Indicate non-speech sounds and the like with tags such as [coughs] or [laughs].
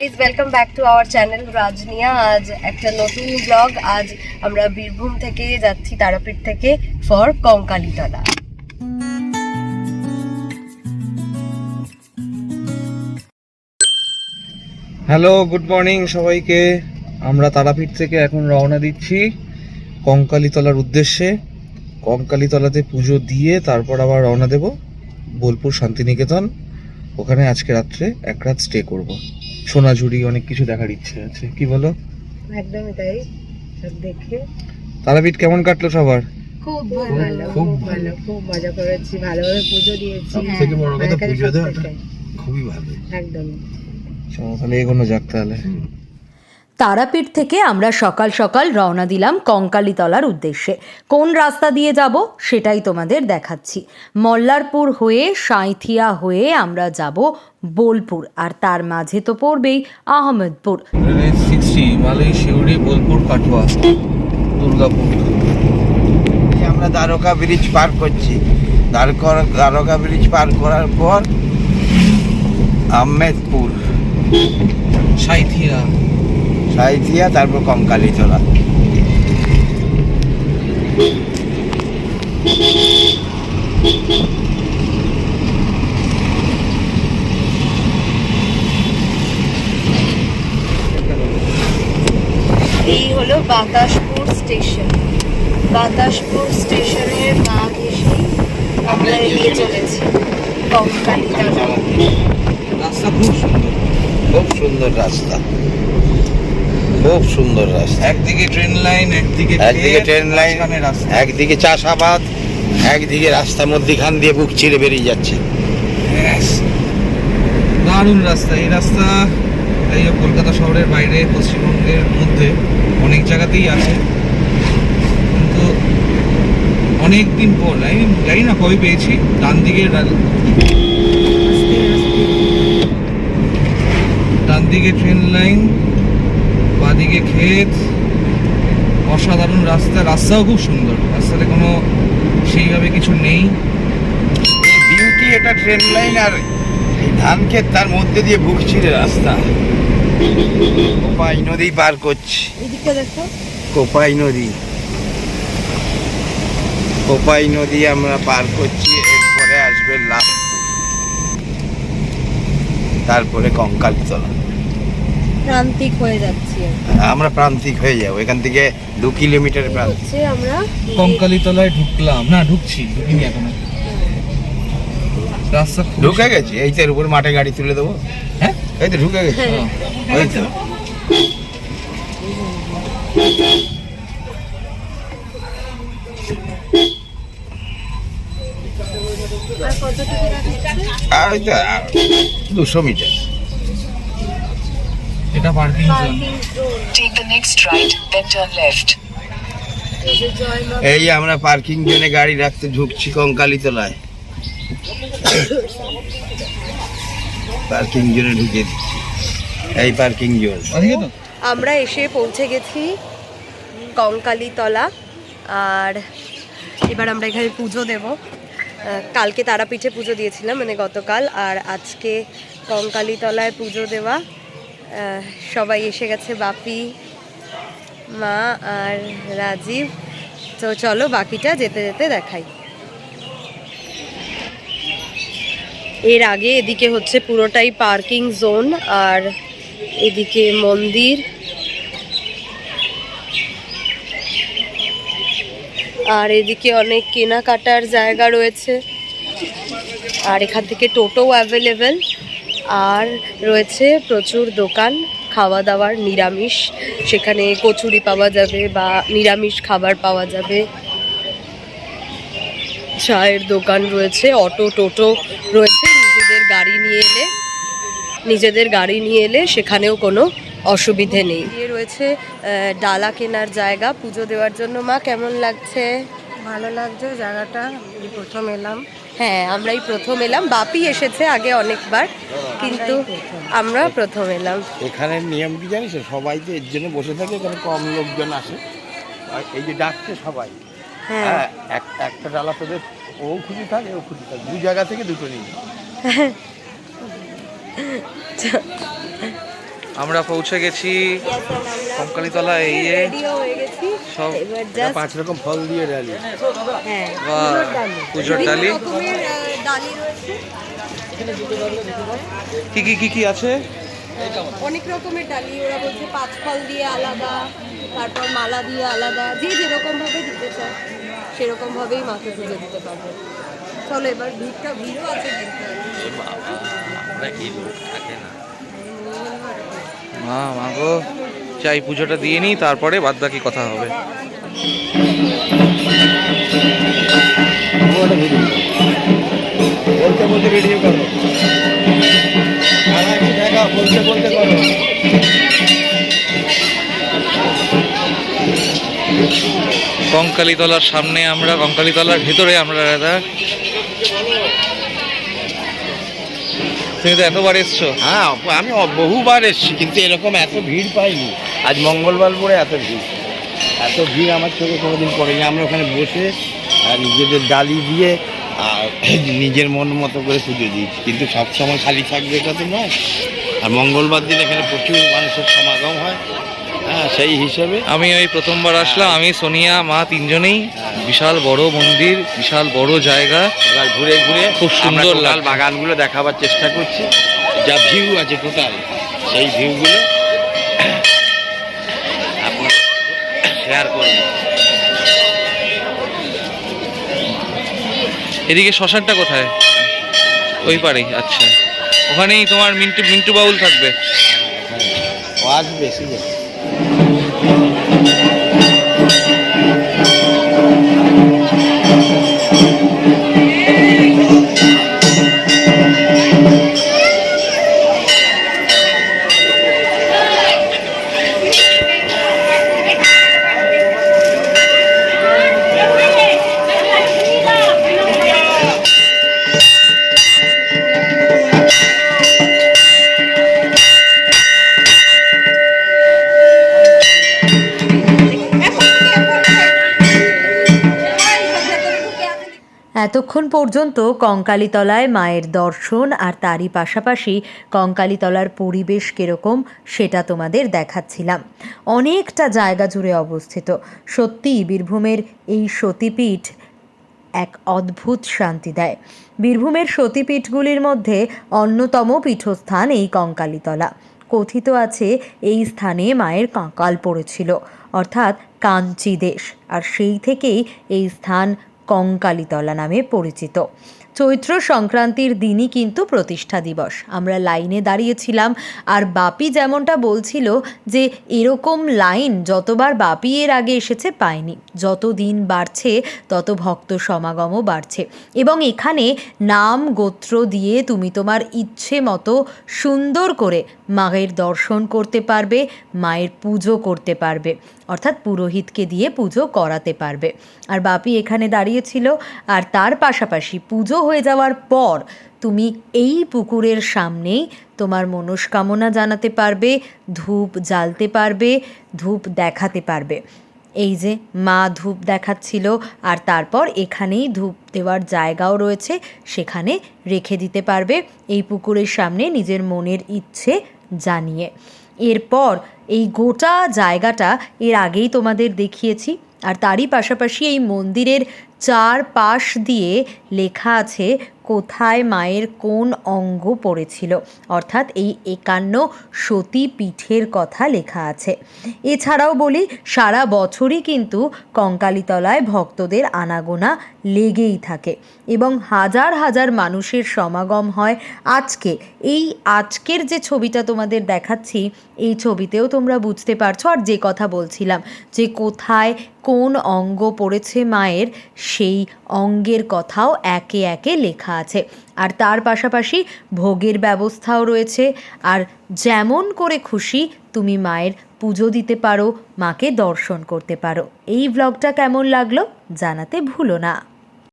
Please welcome back to our channel রাজনিয়া আজ একটা নতুন ব্লগ আজ আমরা বীরভূম থেকে যাচ্ছি, তারাপীঠ থেকে for Kankalitala hello good morning সবাইকে। আমরা তারাপীঠ থেকে এখন রওনা দিচ্ছি কঙ্কালীতলার উদ্দেশ্যে। কঙ্কালীতলাতে পুজো দিয়ে তারপর আবার রওনা দেব। বোলপুর শান্তিনিকেতন। ওখানে আজকে রাত্রে এক রাত স্টে করব। সোনাঝুরি অনেক কিছু দেখার ইচ্ছে আছে। কি বলো? একদমই তাই। সব দেখে। তারাপীঠ কেমন কাটলো সবার? খুব ভালো। খুব ভালো। খুব মজা করেছি ভালোভাবে পুজো দিয়েছি। সব বড় কথা পুজো দেওয়াটা। খুবই ভালো। একদম চলো তাহলে এগোনো যাক তাহলে। তারাপীঠ থেকে আমরা সকাল সকাল রওনা দিলাম কঙ্কালীতলার উদ্দেশ্যে। কোন রাস্তা দিয়ে যাব সেটাই তোমাদের দেখাচ্ছি। মল্লারপুর হয়ে সাঁইথিয়া হয়ে আমরা যাব বোলপুর, আর তার মাঝে তো পড়বেই আহমেদপুর। বোলপুর আমরা দ্বারকা ব্রিজ পার করছি। দ্বারকা- দ্বারকা ব্রিজ পার করার পর আহমেদপুর, সাইথিয়া। সাইথিয়া তারপর কঙ্কালীতলা এই হলো বাতাসপুর স্টেশন। বাতাসপুর স্টেশনের গা ঘেঁষে আমরা এগিয়ে চলেছি। কঙ্কালীতলা রাস্তা খুব সুন্দর। খুব সুন্দর রাস্তা। খুব সুন্দর রাস্তা। একদিকে ট্রেন লাইন একদিকে একদিকে ট্রেন লাইন একদিকে চাষাবাদ একদিকে রাস্তার মধ্যেখান দিয়ে বুক চিরে বেরিয়ে যাচ্ছে. দারুণ রাস্তা। এই রাস্তা এই কলকাতা শহরের বাইরে পশ্চিমবঙ্গের মধ্যে অনেক জায়গাতেই আছে। কিন্তু অনেক দিন পর আমি জানি না কবে পেয়েছি? ডান দিকে ডান দিকে ট্রেন লাইন বাদিকে ক্ষেত অসাধারণ রাস্তা রাস্তাও খুব সুন্দর। রাস্তাতে কোনো সেইভাবে কিছু নেই। বিউটি এটা ট্রেন লাইন আর ধান ক্ষেত তার মধ্যে দিয়ে চিরে রাস্তা। কোপাই নদী পার করছি। কোপাই নদী। কোপাই নদী আমরা পার করছি এরপরে আসবে লাভপুর তারপরে কঙ্কালতলা। প্রান্তিক হয়ে যাচ্ছি আমরা প্রান্তিক হয়ে যাব এখান থেকে দু কিলোমিটার প্রান্তিক। আমরা কঙ্কালীতলায় ঢুকলাম। না ঢুকছি ঢুকিনি এখনও। রাস্তা ঢুকে গেছি এই তো এর উপর মাঠে গাড়ি তুলে দেবো। হ্যাঁ? এই তো ঢুকে গেছি। দেখাচ্ছে আর ওই তো দুশো মিটার। এটা parking zone Take the next right, then turn left. এই আমরা পার্কিং জোনে গাড়ি রাখতে ঢুকছি কঙ্কালীতলায় পার্কিং জোনে ঢুকে দিচ্ছি। এই পার্কিং জোন আমরা এসে পৌঁছে গেছি কঙ্কালীতলা আর এবার আমরা এখানে পুজো দেব। কালকে তারাপীঠে পুজো দিয়েছিলাম মানে গতকাল। আর আজকে কঙ্কালীতলায় পুজো দেওয়া। সবাই এসে গেছে, বাপি, মা আর রাজীব। তো চলো বাকিটা যেতে যেতে দেখাই। এর আগে এদিকে হচ্ছে পুরোটাই পার্কিং জোন, আর এদিকে মন্দির। আর এদিকে অনেক কেনাকাটার জায়গা রয়েছে। আর এখান থেকে টোটোও অ্যাভেলেবেল আর রয়েছে প্রচুর দোকান খাওয়া দাওয়ার নিরামিষ। সেখানে কচুরি পাওয়া যাবে বা নিরামিষ খাবার পাওয়া যাবে। চায়ের দোকান রয়েছে, অটো, টোটো রয়েছে। নিজেদের গাড়ি নিয়ে এলে, নিজেদের গাড়ি নিয়ে এলে সেখানেও কোনো অসুবিধে নেই। রয়েছে ডালা কেনার জায়গা। পুজো দেওয়ার জন্য মা কেমন লাগছে? ভালো লাগছে, জায়গাটা। প্রথম এলাম। হ্যাঁ আমরাই প্রথম এলাম। বাপি এসেছে আগে অনেকবার কিন্তু আমরা প্রথম এলাম। এখানের নিয়ম কি জানিস? সবাই তো এর জন্য বসে থাকে এখানে কম লোকজন আসে। আর এই যে ডাকছে সবাই। হ্যাঁ। হ্যাঁ এক- একটা ডালা তোদের ও খুশি থাকে ও খুশি থাকে। দু জায়গা থেকে দুটো নিয়ে [laughs] আমরা পৌঁছে গেছি কঙ্কালীতলা এই হয়ে সব পাঁচ রকম ফল দিয়ে ডালি হ্যাঁ পুজোর ডালি। আহ, ডালি কি কি কি কি আছে? অনেক রকমের ডালি ওরা বলছে পাঁচ ফল দিয়ে আলাদা তারপর মালা দিয়ে আলাদা। যে যেরকম ভাবে দিতে চায় সেরকম ভাবেই মাকে পুজো দিতে পারবে। চলো এবার ভিড়টা ভিড়ও আছে কিন্তু। মা মা গো। চাই পুজোটা দিয়ে নিই তারপরে বাদ বাকি কথা হবে। বলতে বলতে ভিডিও করো আর বলতে বলতে করো। কঙ্কালীতলার সামনে আমরা কঙ্কালীতলার ভেতরে আমরা দাদা। তুমি তো এতবার এসছো। হ্যাঁ আমি বহুবার এসেছি কিন্তু এরকম এত ভিড় পাইনি। আজ মঙ্গলবার পরে এত ভিড়। এত ভিড় আমার চোখে কোনোদিন পড়েনি। আমরা ওখানে বসে আর নিজেদের ডালি দিয়ে আর [coughs] নিজের মন মতো করে পুজো দিয়েছি। কিন্তু সবসময় খালি থাকবে এটা তো নয়। আর মঙ্গলবার দিন এখানে প্রচুর মানুষের সমাগম হয়। হ্যাঁ সেই হিসেবে আমি ওই প্রথমবার আসলাম। আমি সোনিয়া মা তিনজনেই। বিশাল বড় মন্দির বিশাল বড় জায়গা। এবার ঘুরে ঘুরে খুব সুন্দর লাল বাগানগুলো দেখাবার চেষ্টা করছি। যা ভিউ আছে টোটাল সেই ভিউগুলো শেয়ার করবে। এদিকে শ্মশানটা কোথায়? ওই পারেই আচ্ছা। ওখানেই তোমার মিন্টু মিন্টু বাউল থাকবে। আসবে এতক্ষণ পর্যন্ত কঙ্কালীতলায় মায়ের দর্শন আর তারই পাশাপাশি কঙ্কালীতলার পরিবেশ কীরকম সেটা তোমাদের দেখাচ্ছিলাম। অনেকটা জায়গা জুড়ে অবস্থিত। সত্যিই বীরভূমের এই সতীপীঠ এক অদ্ভুত শান্তি দেয়। বীরভূমের সতীপীঠগুলির মধ্যে অন্যতম পীঠস্থান এই কঙ্কালীতলা। কথিত আছে এই স্থানে মায়ের কাঁকাল পড়েছিল, অর্থাৎ কাঞ্চি দেশ। আর সেই থেকেই এই স্থান কঙ্কালীতলা নামে পরিচিত। চৈত্র সংক্রান্তির দিনই কিন্তু প্রতিষ্ঠা দিবস। আমরা লাইনে দাঁড়িয়েছিলাম আর বাপি যেমনটা বলছিল যে এরকম লাইন যতবার বাপি এর আগে এসেছে পায়নি। যত দিন বাড়ছে, তত ভক্ত সমাগমও বাড়ছে। এবং এখানে নাম, গোত্র দিয়ে তুমি তোমার ইচ্ছে মতো সুন্দর করে মায়ের দর্শন করতে পারবে, মায়ের পুজো করতে পারবে। অর্থাৎ পুরোহিতকে দিয়ে পুজো করাতে পারবে। আর বাপি এখানে দাঁড়িয়েছিল আর তার পাশাপাশি পুজো হয়ে যাওয়ার পর তুমি এই পুকুরের সামনেই তোমার মনস্কামনা জানাতে পারবে, ধূপ জ্বালতে পারবে, ধূপ দেখাতে পারবে। এই যে মা ধূপ দেখাচ্ছিল আর তারপর এখানেই ধূপ দেওয়ার জায়গাও রয়েছে, সেখানে রেখে দিতে পারবে এই পুকুরের সামনে নিজের মনের ইচ্ছে জানিয়ে। এরপর এই গোটা জায়গাটা এর আগেই তোমাদের দেখিয়েছি। আর তারই পাশাপাশি এই মন্দিরের চারপাশ দিয়ে লেখা আছে কোথায় মায়ের কোন অঙ্গ পড়েছিল? অর্থাৎ এই একান্ন সতী পীঠের কথা লেখা আছে। এছাড়াও বলি, সারা বছরই কিন্তু কঙ্কালীতলায় ভক্তদের আনাগোনা লেগেই থাকে এবং হাজার হাজার মানুষের সমাগম হয় আজকে। এই আজকের যে ছবিটা তোমাদের দেখাচ্ছি, এই ছবিতেও তোমরা বুঝতে পারছ। আর যে কথা বলছিলাম যে কোথায় কোন অঙ্গ পড়েছে মায়ের, সেই অঙ্গের কথাও একে একে লেখা আছে। আর তার পাশাপাশি ভোগের ব্যবস্থাও রয়েছে। আর যেমন করে খুশি তুমি মায়ের পুজো দিতে পারো, মাকে দর্শন করতে পারো। এই ব্লগটা কেমন লাগল জানাতে ভুলো না।